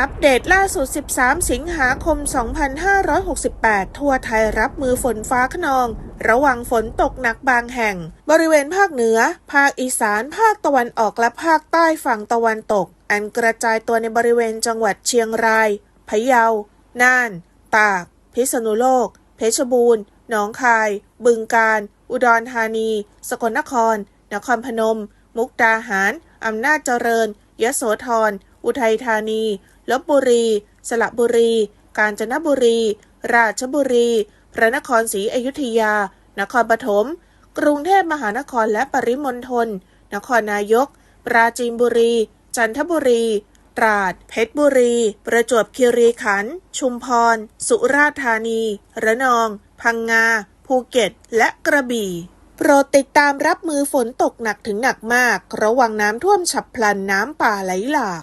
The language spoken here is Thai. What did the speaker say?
อัปเดตล่าสุด 13 สิงหาคม 2568 ทั่วไทยรับมือฝนฟ้าขนอง ระวังฝนตกหนักบางแห่ง บริเวณภาคเหนือ ภาคอีสาน ภาคตะวันออกและภาคใต้ฝั่งตะวันตก อันกระจายตัวในบริเวณจังหวัดเชียงราย พะเยา น่าน ตาก พิษณุโลก เพชรบูรณ์ หนองคาย บึงกาฬ อุดรธานี สกลนคร นครพนม มุกดาหาร อำนาจเจริญ ยโสธร อุทัยธานีลบบุรี สระบุรี กาญจนบุรี ราชบุรี พระนครศรีอยุธยา นครปฐม กรุงเทพมหานครและปริมณฑล นครนายก ปราจีนบุรี จันทบุรี ตราด เพชรบุรี ประจวบคีรีขันธ์ ชุมพร สุราษฎร์ธานี ระนอง พังงา ภูเก็ต และกระบี่โปรดติดตามรับมือฝนตกหนักถึงหนักมาก ระวังน้ำท่วมฉับพลันน้ำป่าไหลหลาก